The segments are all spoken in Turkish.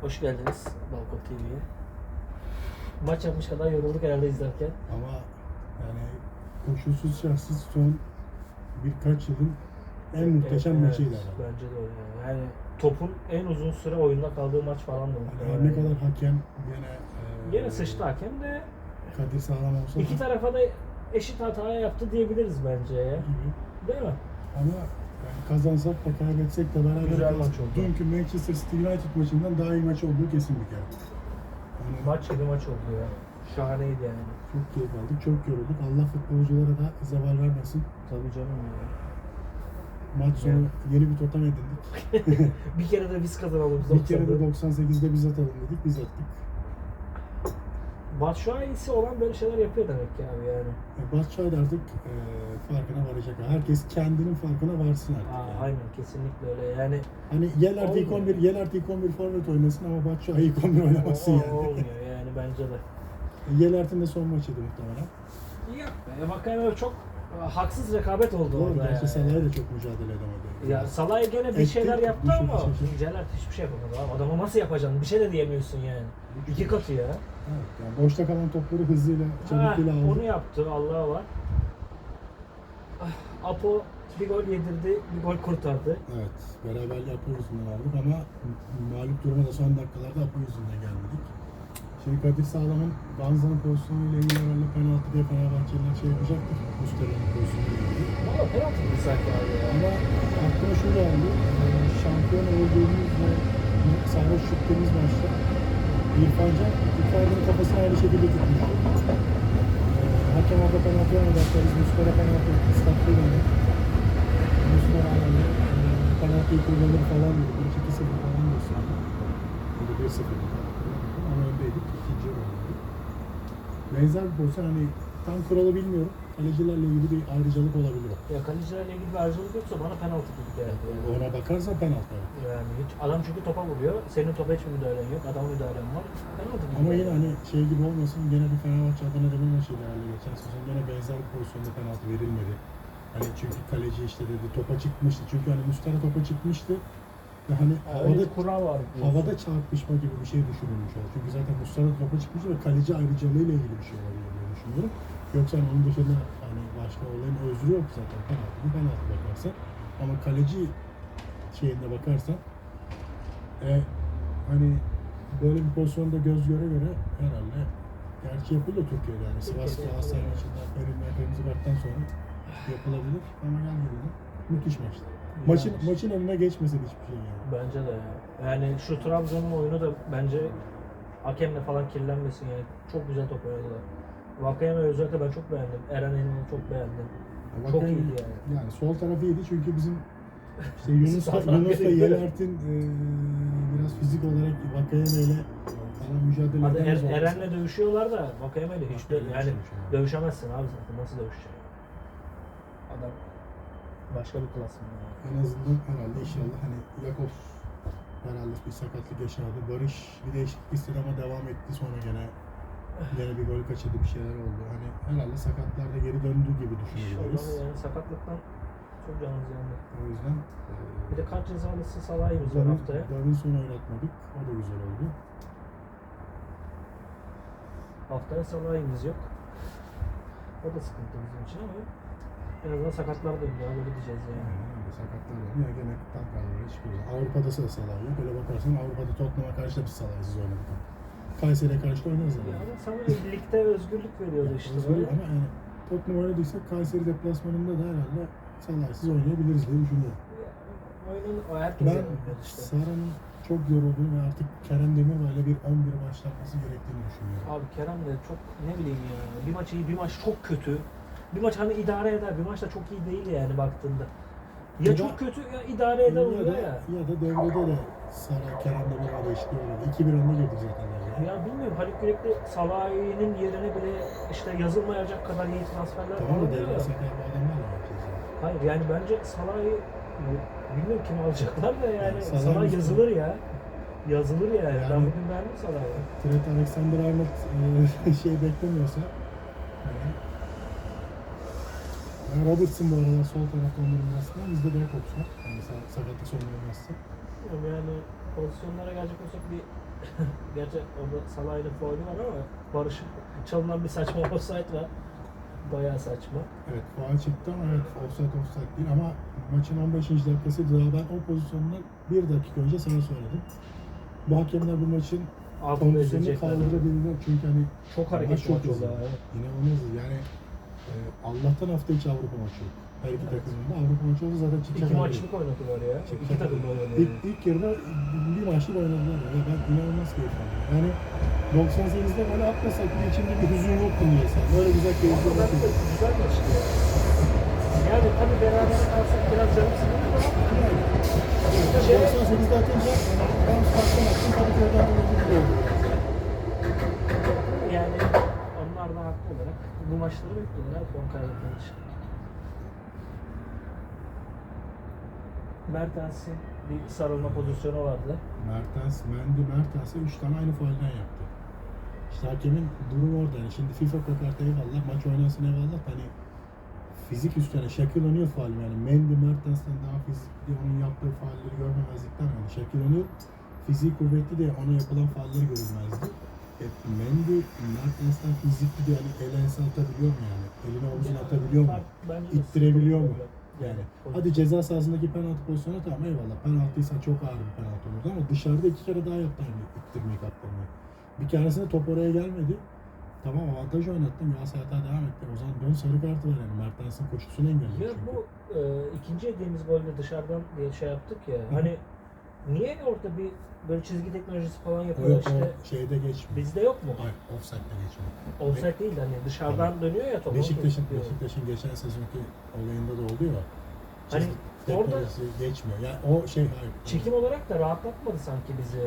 Hoş geldiniz Balkon TV'ye. Maç yapmış kadar yorulduk herhalde izlerken. Ama yani koşulsuz şartsız son birkaç yılın en muhteşem Evet, maçıydı evet, herhalde. Bence de öyle. Yani topun en uzun süre oyunda kaldığı maç falan da Yani her ne kadar hakem gene e, Yine sıçtı hakem de Kadir Sağlam olsa iki da tarafa da eşit hata yaptı diyebiliriz bence ya. gibi. Değil mi? Ama kazansak da kaybetsek de beraber Güzel maç oldu. Dünkü Manchester City United maçından daha iyi maç olduğu kesin bir kere. Yani Maç gibi maç oldu ya. Şahaneydi yani. çok keyif aldık, çok yorulduk. Allah futbolculara da zeval vermesin. Tabii canım ya. Maç sonu yeni bir totem edindik. bir kere de biz kazanalım. bir kere de 90'da. 98'de biz atalım dedik, biz attık. Batshuayi'si olan böyle şeyler yapıyor demek ki abi yani. E, Batshuayi artık e, farkına varacak. Herkes kendinin farkına varsın artık. Aa, yani. aynen kesinlikle öyle yani. Hani Yel artık ilk Olmuyor. 11, Yel artık ilk 11 forvet oynasın ama Batshuayi ilk 11 oynamasın o- yani. Olmuyor yani bence de. Yelert'in de son maçıydı muhtemelen. Yok be. Vakayeme çok haksız rekabet oldu Doğru, orada gerçi yani. Salah'ı da çok mücadele edemedi. Ya Salah'a gene bir Etti, şeyler yaptı düşürdü, ama şaşırdı. Celal hiçbir şey yapamadı abi. Adama nasıl yapacaksın? Bir şey de diyemiyorsun yani. İki katı ya. Evet, yani boşta kalan topları hızıyla, çabukluğuyla aldı. onu yaptı Allah'a var. Ah, Apo bir gol yedirdi, bir gol kurtardı. Evet, beraberliği Apo yüzünden aldık ama mağlup duruma da son dakikalarda Apo yüzünden gelmedik. Şimdi Kadir Sağlam'ın Banza'nın pozisyonuyla ilgili herhalde penaltı diye Fenerbahçeliler şey yapacaktır. Muslera'nın pozisyonuyla ilgili. Valla penaltı mı sanki abi ya? Ama aklıma şu geldi. e, Şampiyon olduğumuz ve sarhoş çıktığımız maçta İrfan Can, Icardi'nin kafasını aynı şekilde tutmuş. E, Hakem orada penaltı vermedi. Hatta biz Muslera penaltı ıslattı yani. Herhalde e, penaltıyı kullanır falan dedi. Bir iki sıfır falan gösterdi. Burada bir sıfır ama öndeydik. İkinci yarı oynadık. Benzer bir pozisyon hani tam kuralı bilmiyorum. Kalecilerle ilgili bir ayrıcalık olabilir. Ya kalecilerle ilgili bir ayrıcalık yoksa bana penaltı gibi geldi. yani. Ona bakarsan penaltı. Yani hiç adam çünkü topa vuruyor. Senin topa hiçbir müdahalen yok. Adamın müdahalen var. Penaltı gibi. Ama yine hani şey gibi olmasın gene bir Fenerbahçe Adana Demir maçıydı herhalde geçen sezon gene benzer bir pozisyonda penaltı verilmedi. Hani çünkü kaleci işte dedi topa çıkmıştı. Çünkü hani Mustara topa çıkmıştı. Hani Ha, havada öyle kural var. diyorsun. havada çarpışma gibi bir şey düşünülmüş oldu. Çünkü zaten Mustara topa çıkmıştı ve kaleci ayrıcalığıyla ilgili bir şey olabilir diye düşünüyorum. Yoksa hani onun dışında hani başka olayın özrü yok zaten penaltı. Bir penaltı bakarsan. Ama kaleci şeyinde bakarsan e, hani böyle bir pozisyonda göz göre göre herhalde gerçi yapıldı Türkiye'de yani Sivas Galatasaray maçında kırmızı karttan sonra yapılabilir ama gel gelelim. Müthiş maçtı. Maçın, Yani. maçın önüne geçmesin hiçbir şey yani. Bence de ya. Yani şu Trabzon'un oyunu da bence hakemle falan kirlenmesin yani. Çok güzel top oynadılar. Vakayeme özellikle ben çok beğendim. Eren Elman'ı çok beğendim. Çok Bakın, iyiydi yani. Yani sol tarafı iyiydi çünkü bizim işte Yunus'la, Yunus'la Yelert'in e, biraz fizik olarak Vakayeme ile falan mücadele Hadi er. Eren'le dövüşüyorlar da Vakayeme ile hiç de, Vakayeme yani dövüşemezsin abi zaten. Nasıl dövüşeceksin? Adam başka bir klasman. En azından herhalde inşallah hani Yakov herhalde bir sakatlık yaşadı. Barış bir değişiklik istedi ama devam etti sonra gene gene bir gol kaçırdı bir şeyler oldu. Hani herhalde sakatlar da geri döndü gibi İnşallah düşünebiliriz. yani sakatlıktan çok canımız yandı. O yüzden Bir de kaç cezalısı Salah'ımız var haftaya. Davinson oynatmadık. O da güzel oldu. Haftaya Salah'ımız yok. O da sıkıntı bizim için ama en azından sakatlar döndü abi öyle diyeceğiz yani. Sakatlar var. Ya gene tam kadroya çıkıyoruz. Avrupa'da da Salah yok. Öyle bakarsan Avrupa'da Tottenham'a karşı da biz Salah'sız oynadık. Kayseri'ye karşı da oynarız Ya yani. ama sana ligde özgürlük veriyordu işte Özgür böyle. Ama yani Tottenham oynadıysak Kayseri deplasmanında da herhalde Salah'sız oynayabiliriz diye düşünüyorum. Oyunun o herkes Ben işte. Sara'nın çok yorulduğunu ve artık Kerem Demirbay'la bir 11 başlatması gerektiğini düşünüyorum. Abi Kerem de çok ne bileyim ya bir maç iyi bir maç çok kötü. Bir maç hani idare eder bir maç da çok iyi değil yani baktığında. Ya Ya çok kötü ya idare eder oluyor ya. ya da devrede de Sara Kerem Demirbay'la değişikliği oldu. 2-1 önde girdik zaten. Yani. Ya bilmiyorum Haluk Yürekli Salah'ın yerine bile işte yazılmayacak kadar iyi transferler Tamam da devre ya. sakar bu yani. Hayır yani bence Salah'ı bilmiyorum kim alacaklar da yani Salah Salah işte. yazılır ya. Yazılır yani. Ben Yani- bugün beğendim Salah'ı. Trent Alexander-Arnold e, şey beklemiyorsa yani Yani Robertson bu arada sol tarafta onların arasında. Bizde de yok opsiyon. Yani sa- sakatlık sorunu olmazsa. Yani pozisyonlara gelecek olsak bir Gerçi orada Salah'yla faulü var ama Barış'ın çalınan bir saçma offside var. Bayağı saçma. Evet faal çıktı ama evet offside offside değil ama maçın 15. dakikası daha ben o pozisyondan bir dakika önce sana söyledim. Bu hakemler bu maçın Altında kondisyonunu ezilecekler. kaldırabilirler çünkü hani Çok hareketli çok maç oldu. hızlı. İnanılmaz yani Allah'tan hafta içi Avrupa maçı yok. Her iki Evet. takımın da Avrupa maçı oldu zaten çıkacak. İki maçlık oynadılar ya. Çıkacak İki takım oynadı. İlk, ilk yarıda bir maçlık oynadılar ya. Ben inanılmaz keyif aldım. Yani 98'de böyle atmasak bile içimde bir hüzün yoktu niyeyse. Böyle güzel keyifli Ama maç ben de oldu. güzel maçtı ya. Yani tabii beraber kalsak biraz canım sıkılır ama Yani Şey- 98'de atınca ben farklı attım. Tabii ki oradan da ödül oldu. yani onlar da haklı olarak maçları bekliyorlar puan kaybetmek için. Mertens'in bir sarılma pozisyonu vardı. Mertens, Mendy, Mertens'e 3 tane aynı faulden yaptı. İşte hakemin durumu orada. Yani şimdi FIFA kokartı eyvallah, maç oynasın eyvallah. Hani fizik üstüne Shaquille O'Neal faul yani. Mendy Mertens'ten daha fizikli onun yaptığı faulleri görmemezlikten yani. Shaquille O'Neal fiziği kuvvetli diye ona yapılan faulleri görülmezdi. E, Mendy Mertens'ten fizikli diye hani ele ense atabiliyor mu yani? Eline omzuna atabiliyor mu? De İttirebiliyor mu? Yani hadi ceza sahasındaki penaltı pozisyonu tamam eyvallah. Penaltıysa çok ağır bir penaltı olurdu ama dışarıda iki kere daha yaptı hani ittirmeyi kaptırmayı. Bir keresinde top oraya gelmedi. Tamam avantaj oynattın Galatasaray hata devam etti. O zaman dön sarı kartı var yani. Mertens'in koşusunu engelliyor Ya çünkü. bu e, ikinci yediğimiz golde dışarıdan diye şey yaptık ya. Hani niye orada bir böyle çizgi teknolojisi falan yapıyor yok işte. o şeyde geçmiyor. Bizde yok mu? Hayır offside'de geçmiyor. Offside değil de hani dışarıdan dönüyor ya top. Beşiktaş'ın, Diyor. Beşiktaş'ın geçen sezonki olayında da oldu ya. Hani Çizgi orada- teknolojisi geçmiyor. Yani o şey hayır. Çekim olarak da rahatlatmadı sanki bizi.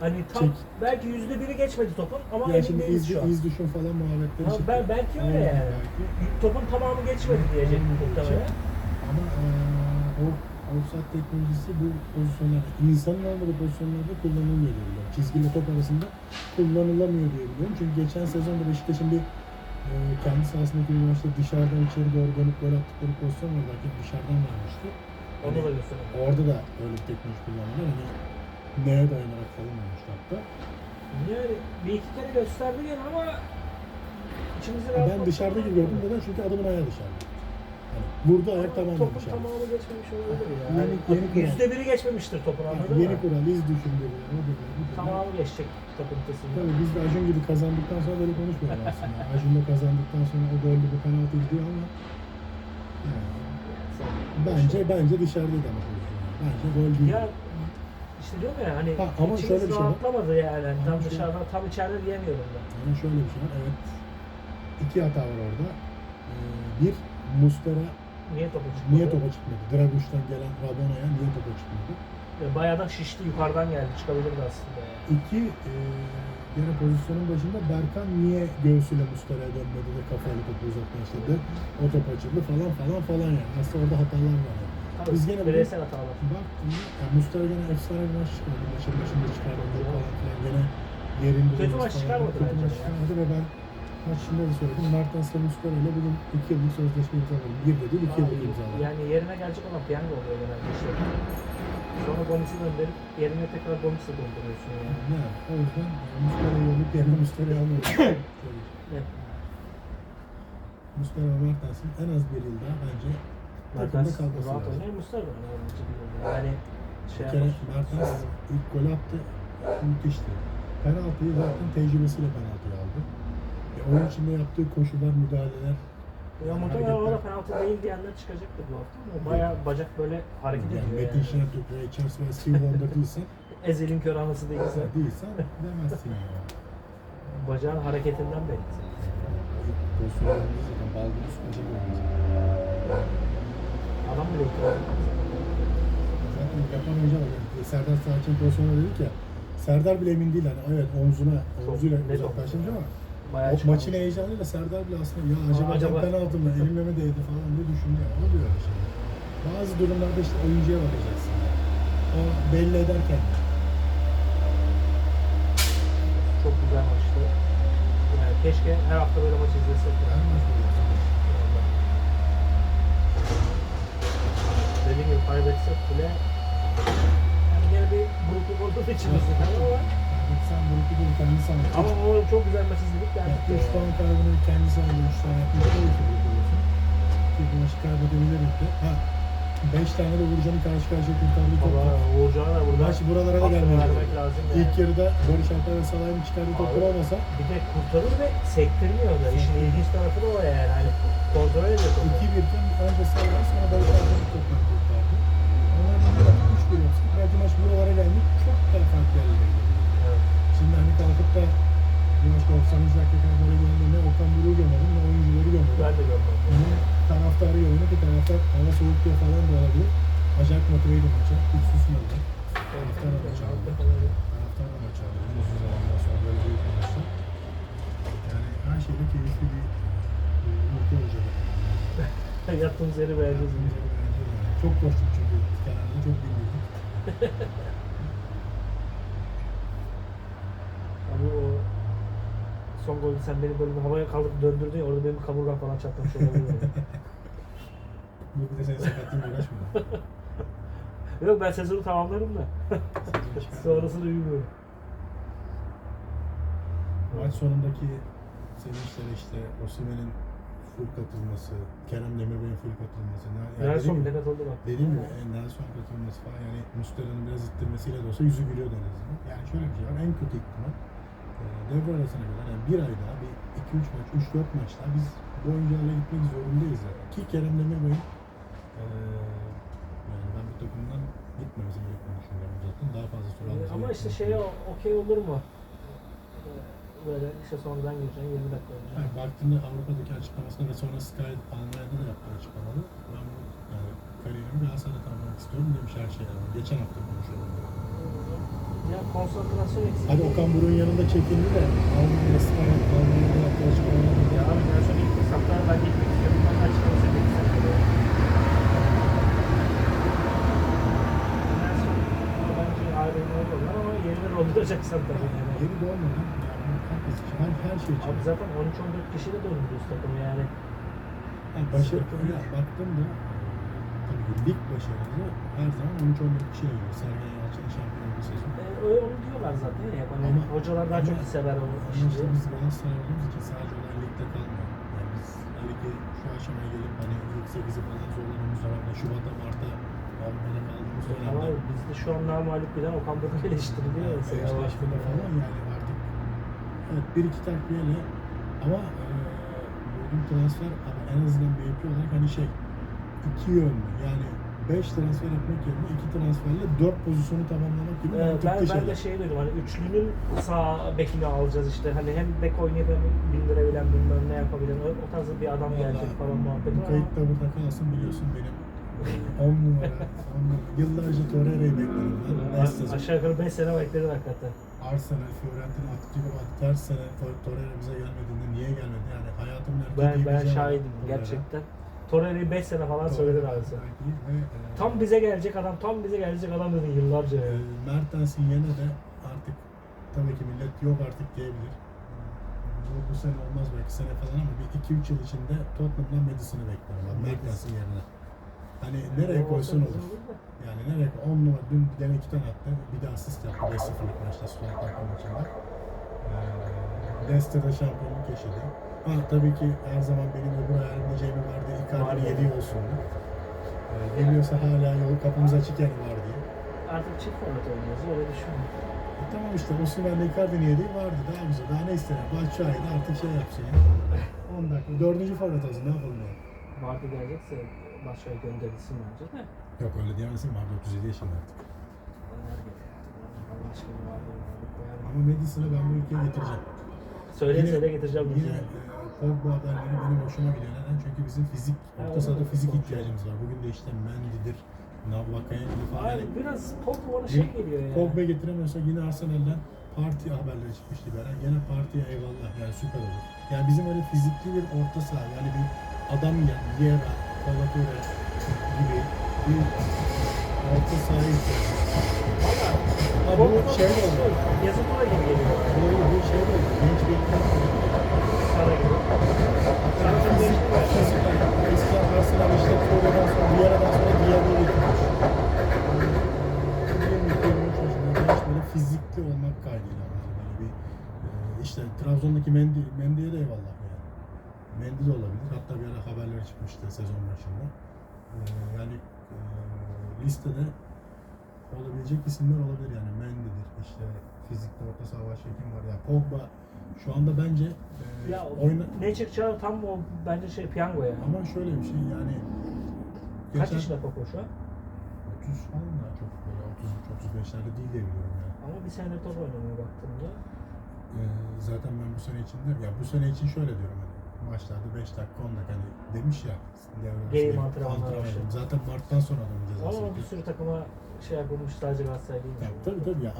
Hani tam Çek- belki yüzde biri geçmedi topun ama Ya emin şimdi değiliz iz, şu an. iz düşün falan muhabbetleri Ha, çıktı. ben, belki öyle Aynen, yani. belki. Topun tamamı geçmedi diyecek muhtemelen. Ama eee o offside teknolojisi bu pozisyonlarda, insanın olmadığı pozisyonlarda kullanılmıyor biliyorum. Çizgiyle top arasında kullanılamıyor diye biliyorum. Çünkü geçen sezonda Beşiktaş'ın bir eee kendi sahasındaki bir maçta dışarıdan içeri doğru dönüp gol attıkları pozisyon vardı. Hakem dışarıdan vermişti. Onu da gösterelim. Orada da öyle teknoloji kullanılıyor. Hani neye dayanarak falan olmuş hatta. Yani bir iki kere gösterdi gene ama içimizi Ben dışarıda gibi gördüm. Neden? Çünkü adamın ayağı dışarıda. Vurdu ayak tamamen Topun dışarıda. tamamı geçmemiş olabilir ya. Yeni- Yani yeni kural. yüzde biri geçmemiştir topun Yani anladın yeni mı? kural, iz düşün dedi. O dedi. Tamamı geçecek topun kesinlikle. Tabii biz de Acun gibi kazandıktan sonra böyle konuşmuyoruz aslında. Acun da kazandıktan sonra o gollü bir penaltı diyor ama yani, bence bence ama pozisyon. Bence gol değil. Ya işte diyorum ya hani Ha, ama içimiz şöyle bir şey rahatlamadı yani. Ama tam şöyle- dışarıdan tam içeride diyemiyorum ben. Ama şöyle bir şey var. Evet. İki hata var orada. Ee, bir Mustera Niye topu çıkmadı? niye topa çıkmadı? Draguş'tan gelen Rabona'ya niye topa çıkmadı? Ya Bayağı da şişti yukarıdan geldi çıkabilirdi aslında ya. İki, e, gene pozisyonun başında Berkan niye göğsüyle Muslera'ya dönmedi de kafayla topu uzaklaştırdı? O top açıldı falan falan falan yani. Aslında orada hatalar var yani. Tabii, Biz gene bireysel hatalar. Ya, yani Muslera gene efsane bir maç çıkardı. Maçın başında çıkardı falan filan. Gene yerinde Kötü maç çıkarmadı Kötü maç çıkarmadı ve ben maç içinde de söyledim. Mertens'le Muslera ile bugün iki yıllık sözleşme imzaladım. Bir de değil, iki Abi, yıllık imzaladım. Yani yerine gelecek olan piyango oluyor genelde işte. Sonra Gomis'i gönderip yerine tekrar Gomis'i dolduruyorsun yani. Ne? O yüzden Muslera'yı yollayıp yerine Muslera'yı. Söyleyeyim. Evet. Muslera ve Mertens'in en az bir yıl daha bence takımda Mertens kalması rahat lazım. da önemli bir şekilde. Yani şey Bir kere. Mertens ilk gol attı. Müthişti. Penaltıyı zaten tecrübesiyle penaltıyı aldı. E, oyun içinde yaptığı koşular, müdahaleler Ya muhtemelen orada penaltı değil diyenler çıkacaktır bu hafta ama bayağı bacak böyle hareket ediyor Metin yani. Şentürk, Ray Charles ve Steve Wonder değilsen, Ezel'in kör anası değilse değilsen demezsin yani. bacağın hareketinden belli. Zaten olmaz. Adam bile. Zaten yapan var. Yani Serdar Sakin pozisyonuna dedik ya. Serdar bile emin değil hani evet omzuna, omzuyla uzaklaşınca ama Bayağı o çıkarmış. maçın heyecanıyla Serdar bile aslında ya acaba, acaba- acaba... penaltı mı, elimle mi değdi falan diye düşünüyor. Oluyor öyle şey. Bazı durumlarda işte oyuncuya bakacaksın. O belli ederken. Çok güzel maçtı. Yani keşke her hafta böyle maç izlesek. Ben maç dediğim gibi kaybetsek bile yani gene bir grupluk olduğu için ama sen bir de kendi sana. ama o çok güzel maç izledik Yani geldik. 3 puan kaybını kendi 3 tane yapmış. Yapıyorsun. Ki bu maçı kaybedebilirdik de. Ha 5 tane de Uğurcan'ın karşı karşıya. Valla var. Uğurcan'a da burada Maç buralara da gelmedi. lazım. yani. İlk yarıda Barış Alper ve Salah'ın çıkardığı toplar olmasa Bir de kurtarır ve sektirmiyor da. İşin ilginç tarafı da o yani. Hani kontrol ediyor topu. 2-1 iken önce Salah sonra Barış Alper'in toplarını kurtardı. Onlardan da 3-1 yapsın. Belki maç buralara gelmiş çok daha farklı yerlere. Şimdi hani kalkıp da maç 90. dakika böyle geldi ne Okan Buruk'u gömelim ne oyuncuları gömelim. Ben de görmedim. Bunu taraftarı gömelim ki taraftar hava soğuk diye falan da olabilir. Acayip motiveydi maça. Hiç susmadı. Taraftar da maç aldı. Taraftar da maç aldı. Uzun zamandan sonra böyle büyük bir maçta. Yani her şeyde keyifli bir ülke olacak. Yattığımız yeri beğendiniz mi? Çok koştuk çünkü kenarda çok bilmiyorduk. Abi o son golü sen beni böyle havaya kaldırıp döndürdün ya orada benim kaburgam falan çatlamış olabilir. Bu bir de senin sakatlığın uğraşmıyor. Yok ben sezonu tamamlarım da. Sonrasını bilmiyorum. Maç sonundaki sevinçler işte Osimhen'in full katılması, Kerem Demirbey'in full katılması. Yani Nelson de katıldı bak. Dediğim gibi en Nelson katılması falan yani Muslera'nın biraz ittirmesiyle de olsa yüzü gülüyordu en azından. Yani şöyle bir şey var en kötü ihtimal e, devre arasına kadar yani bir ay daha bir 2-3 maç, 3-4 maç daha biz bu oyuncularla gitmek zorundayız zaten. Ki Kerem Demirbey'in e, yani ben bu takımdan gitmemesi gerektiğini düşünüyorum zaten. Daha fazla süre alması Ama işte şeye okey olur mu? Böyle işte sonradan gireceksin 20 dakika önce. Yani baktığında Avrupa'daki açıklamasına ve sonra Sky Almanya'da da yaptığı açıklamada ben bu yani kariyerimi Galatasaray'da tamamlamak istiyorum demiş her şeyden. Geçen hafta konuşuyordum. Ya konsantrasyon eksik. Hadi Okan Buruk'un yanında çekildi de Almanya'da Sky Almanya'da yaptığı açıklamalarda Ya abi Nelson ilk fırsatlarda ben gitmek istiyorum. Ben açıklaması gitmek istiyorum. Nelson bence ayrılmalı olur ama yerini dolduracaksan tabii yani. Yeri dolmadan yani herkes için, her, her şey için. Abi zaten 13-14 kişiyle döndürüyoruz takımı yani. Yani başarı, tabii ki lig başarılı her zaman 13-14 kişiyle geliyor. Sergen Yalçın'ın şampiyon olduğu sezon. E, onu diyorlar zaten ya. Hani Ama- hocalar daha çok ama- sever o Ama işte biz Galatasaray olduğumuz için sadece olay ligde kalmıyor. Yani biz ligi şu aşamaya gelip hani ilk 8'i falan zorlamamız dönemde Şubat'a Mart'a Avrupa'da kaldığımız Ama dönemde bizde şu an mağlup giden Okan Buruk eleştiriliyor yani eşleşmede falan yani artık evet bir iki takviyeyle ama e, transfer ama en azından BP olarak hani şey iki yönlü yani 5 transfer etmek yerine iki transferle 4 pozisyonu tamamlamak gibi Ee, ben, ben şeyler. de şey duydum hani üçlünün sağ bekini alacağız işte hani hem bek oynayıp hem bindirebilen bilmem ne yapabilen o, o tarz bir adam gelecek falan muhabbeti var kayıt ama da burada kalsın biliyorsun benim 10 numara, 10 numara. Yıllarca Torreira'yı bekledim ben. aşağı yukarı 5 sene bekledin hakikaten. Arsenal, Fiorentina, Atletico Madrid her sene Tor- Torreira bize gelmediğinde niye gelmedi? Yani hayatımın erkek Ben ben şahidim gerçekten. Torreira'yı 5 sene falan söyledin abi sen. Tam bize gelecek adam, tam bize gelecek adam dedin yıllarca e, yani. Mertens'in yerine de artık tabii ki millet yok artık diyebilir. Bu, bu sene olmaz belki sene falan ama bir 2-3 yıl içinde Tottenham'dan Madison'ı bekliyorum Mertens'in yerine. Hani nereye koysun olur. Yani nereye 10 numara dün bir tane iki tane attı. Bir de asist yaptı 5-0'lık maçta Southampton maçında. Ee, Leicester'da şampiyonluk yaşadı. Ha tabii ki her zaman benim öbür hayalimde Jamie Vardy. Icardi'nin yediği olsun. Ee, geliyorsa hala yol kapımız açık yani var diye. Artık çift forvet oynuyoruz öyle düşün. E, tamam işte Osimhen'le Icardi'nin yediği vardı daha güzel. Daha ne isterim? Batshuayi de artık şey yapsın ya. 10 dakika. Dördüncü forvet olsun ne yapalım yani. Vardı gelecekse başka gönderilsin bence de. Yok öyle diyemezsin vardı 37 yaşında artık. Öner. Allah aşkına vardı vardı. Ama Madison'ı ben bu ülkeye getireceğim. Söyle söyle getireceğim Yine e, Pogba haberleri benim hoşuma gidiyor. Neden? Çünkü bizim fizik, orta sahada fizik ihtiyacımız var. Bugün de işte Mendy'dir, Navlakaya'dır falan. Ay, Yani biraz Pogba bana şey geliyor ya. Pogba getiremiyorsa yine Arsenal'den parti haberleri çıkmıştı beraber. Gene partiye eyvallah yani süper olur. Yani bizim öyle fizikli bir orta saha yani bir adam yani Vieira, Palature gibi bir orta sahaya ihtiyacımız var. Valla Ha, bu Pogba şey de oldu. Yazıklar gibi geliyor. Bu, bu fizikli olmak kaydıyla böyle bir işte Trabzon'daki Mendy, Mendy'ye de eyvallah yani. Mendy de olabilir. Hatta bir ara haberler çıkmıştı sezon başında. E, yani e, listede olabilecek isimler olabilir yani Mendy'dir. İşte fizikli orta saha başka kim var ya Pogba şu anda bence e, Ya oyna ne çıkacağı tam o bence şey piyango ya. ama şöyle bir şey yani Kaç geçen- yaşında Koko şu an? 30 falan da çok böyle 33 35'lerde değil diye biliyorum yani. Ama bir senedir top oynamaya baktığımda. Ee, zaten ben bu sene için de ya bu sene için şöyle diyorum hani maçlarda 5 dakika 10 dakika hani demiş ya Game bir antrenmanlar antrenman başladı. yapalım. Zaten Mart'tan sonra adamın cezası Ama bir sürü takıma şey yapılmış sadece Galatasaray değilmiş. Ya, tabii tabii ya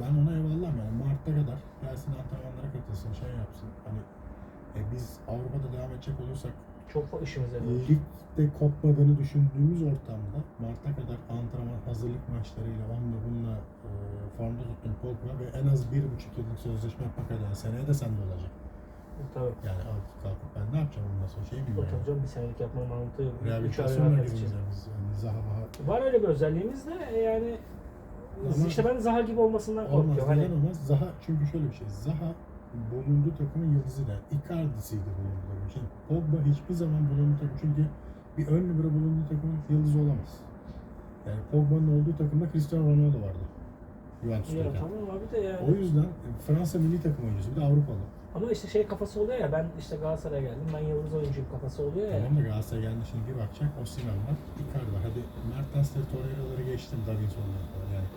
ben ona eyvallah yani Mart'ta kadar gelsin antrenmanlara katılsın şey yapsın hani e, biz Avrupa'da devam edecek olursak Çok işimize ligde kopmadığını düşündüğümüz ortamda Mart'a kadar antrenman hazırlık maçlarıyla onunla bununla e, formda tuttuğun Pogba ve en az bir buçuk yıllık sözleşme yapmak adına seneye de sende olacak. Tabii. Yani al kalkıp ben ne yapacağım ondan sonra şey miyim yani? Oturacağım bir senelik yapma mantığı yok. İçin. gireceğiz biz. Yani Zaha Baha Var öyle bir özelliğimiz de e, yani Ama- işte ben Zaha gibi olmasından olmaz. korkuyorum. Hani Neden olmaz? Zaha çünkü şöyle bir şey. Zaha bulunduğu takımın yıldızı da. Icardi'siydi bulunduğu takım. Şimdi Pogba hiçbir zaman bulunduğu takım çünkü bir ön numara bulunduğu takımın yıldızı olamaz. Yani Pogba'nın olduğu takımda Cristiano Ronaldo vardı. Ya Juventus'tayken. tamam abi de yani. O yüzden Fransa milli takım oyuncusu bir de Avrupalı. Ama işte şey kafası oluyor ya ben işte Galatasaray'a geldim ben yıldız oyuncuyum kafası oluyor ya. Tamam da Galatasaray geldi şimdi bir bakacak Osimhen var, Icardi var. Hadi Mertens'le Torreira'ları geçtim Davinson'ları falan yani.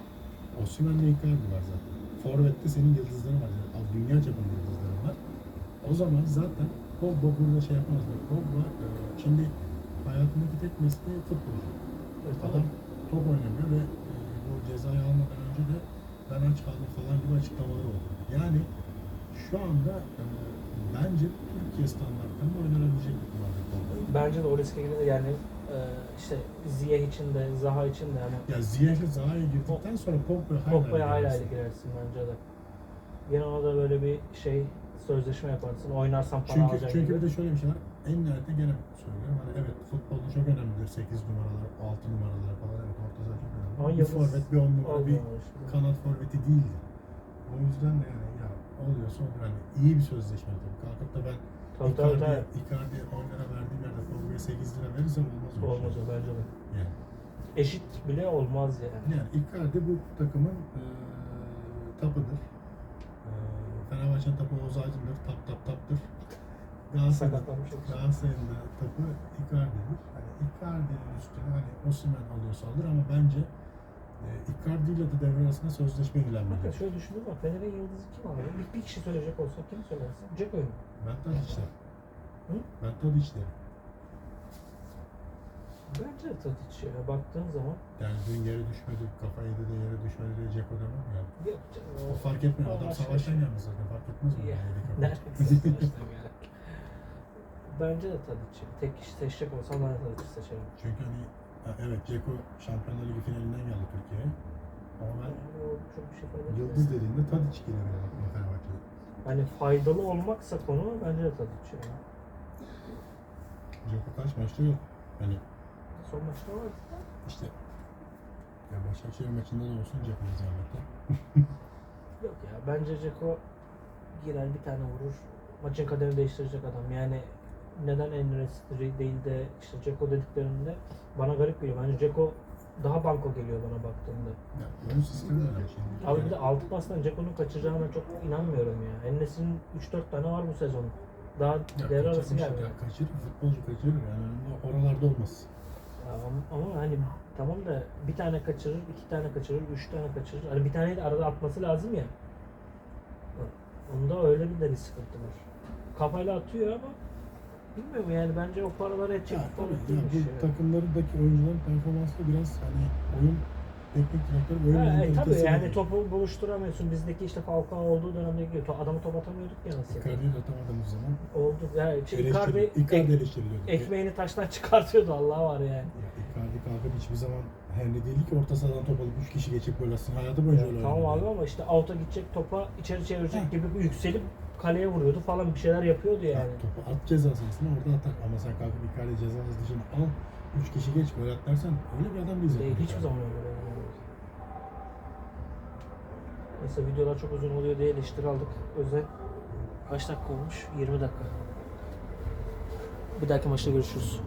Osimhen'le Icardi var zaten. Forvet'te senin yıldızların var. Yani dünya çapında yıldızların var. O zaman zaten Pogba burada şey yapamaz. Bak Pogba e, şimdi hayatındaki tek mesleği futbolcu. Evet, Adam top oynamıyor ve e, bu cezayı almadan de ben aç kaldım falan gibi açıklamaları oldu. Yani şu anda e, bence Türkiye standartlarında oynanabilecek bir Pogba. Bence de o riske girer yani e, işte Ziyeh için de Zaha için de hani Ya Ziyech'e Zaha'ya girdikten sonra Pogba'ya hala Pogba'ya hala girersin. hala girersin bence de. Yine ona da böyle bir şey sözleşme yaparsın oynarsan para Çünkü, alacaksın çünkü gibi. bir de şöyle bir şey var. En nerede gene söylüyorum. Hani evet futbolda çok önemlidir. 8 numaralar, 6 numaralar falan. Evet orta saha çok önemli. Ama bir forvet, bir 10 numara, bir kanat forveti değildi. O yüzden de yani ya oluyorsa olur. Hani iyi bir sözleşme tabii. Kalkıp da ben Tabii tabii Icardi'ye tabii. Icardi'ye 10 lira verdiğim yerde Pogba'ya 8 lira verirsem olmaz. Olmaz şey. o bence de. Yani. Eşit bile olmaz yani. Yani Icardi bu takımın e, tapıdır. E, Fenerbahçe'nin tapı Oğuz Aydın'dır. Tap tap taptır. Galatasaray'ın. Galatasaray'ın da tapı Icardi'dir. Hani Icardi'nin üstüne hani Osimhen alıyorsa alır ama bence e, Icardi ile de devre arasında sözleşme Bakın ilgilenmeli. şöyle düşündüm bak Fener'in yıldızı kim abi? Bir, bir kişi söyleyecek olsa kim söylersin? Ceko'yu mu? Ben Tadic derim. Hı? Ben Tadic derim. Bence de Tadic ya. Baktığın zaman Yani dün yere düşmedi, kafayı yedi de yere düşmedi diye Ceko demem yani. yok canım, O fark etmiyor. Adam savaştan şey. gelmiş zaten. Fark etmez mi? Ya, kafa. Neredeyse savaştan geldik. Bence de Tadic. Tek kişi seçecek olsam ben de Tadic seçerim. Çünkü hani ha, evet Ceko Şampiyonlar Ligi finalinden geldi Türkiye'ye. Ama ben Yani o çok bir şey fayda. Yıldız dediğinde Tadic geliyor benim aklıma Fenerbahçe'de. Hani faydalı olmaksa konu bence de Tadic ya. Ceko kaç maçta yok. Hani Son maçta vardı da. işte ya Başakşehir maçında da olsun Ceko bir zahmette. Yok ya bence Ceko girer bir tane vurur. Maçın kaderini değiştirecek adam. Yani neden Enres'ri değil de işte Ceko dediklerinde bana garip geliyor. Bence Ceko daha banko geliyor bana baktığımda. Ya oyun sistemi de öyle. Abi bir de altı pastan Ceko'nun kaçıracağına çok inanmıyorum ya. Ennes'in 3-4 tane var bu sezon. Daha ya, devre arası kaçırmış, gelmiyor. ya kaçırır, futbolcu kaçırır yani önemli oralarda olmaz. Ya ama- ama hani tamam da bir tane kaçırır, iki tane kaçırır, üç tane kaçırır. Hani bir taneyi de arada atması lazım ya. Onda öyle bir de bir sıkıntı var. Kafayla atıyor ama bilmiyorum yani bence o paraları edecek Ya, tabii, forvet ya, değilmiş bu ya. takımlarındaki oyuncuların performansı da biraz hani oyun teknik direktör oyun Ha, e, tabii yani var. topu buluşturamıyorsun. Bizdeki işte Falcao olduğu dönemde. To- Adamı top atamıyorduk ya nasıl? Icardi'yi de atamadığımız zaman Oldu. Yani şey, Icardi, eleştiri, Icardi ek- eleştiriliyordu. ekmeğini taştan çıkartıyordu Allah var yani. Ya Icardi kalkıp hiçbir zaman Henry değildi ki orta sahadan top alıp 3 kişi geçip gol atsın. Hayatı boyunca öyle tamam abi ama işte out'a gidecek topa içeri çevirecek Ha. gibi yükselip kaleye vuruyordu falan bir şeyler yapıyordu Ya, yani. topu at ceza sahasına orada atar. Ama sen kalkıp Icardi ceza sahası dışına al 3 kişi geç gol at dersen öyle bir adam değil zaten. Değil, hiçbir zaman öyle olamaz. Mesela videolar çok uzun oluyor diye eleştiri aldık. Özel kaç dakika olmuş? 20 dakika. Bir dahaki maçta görüşürüz.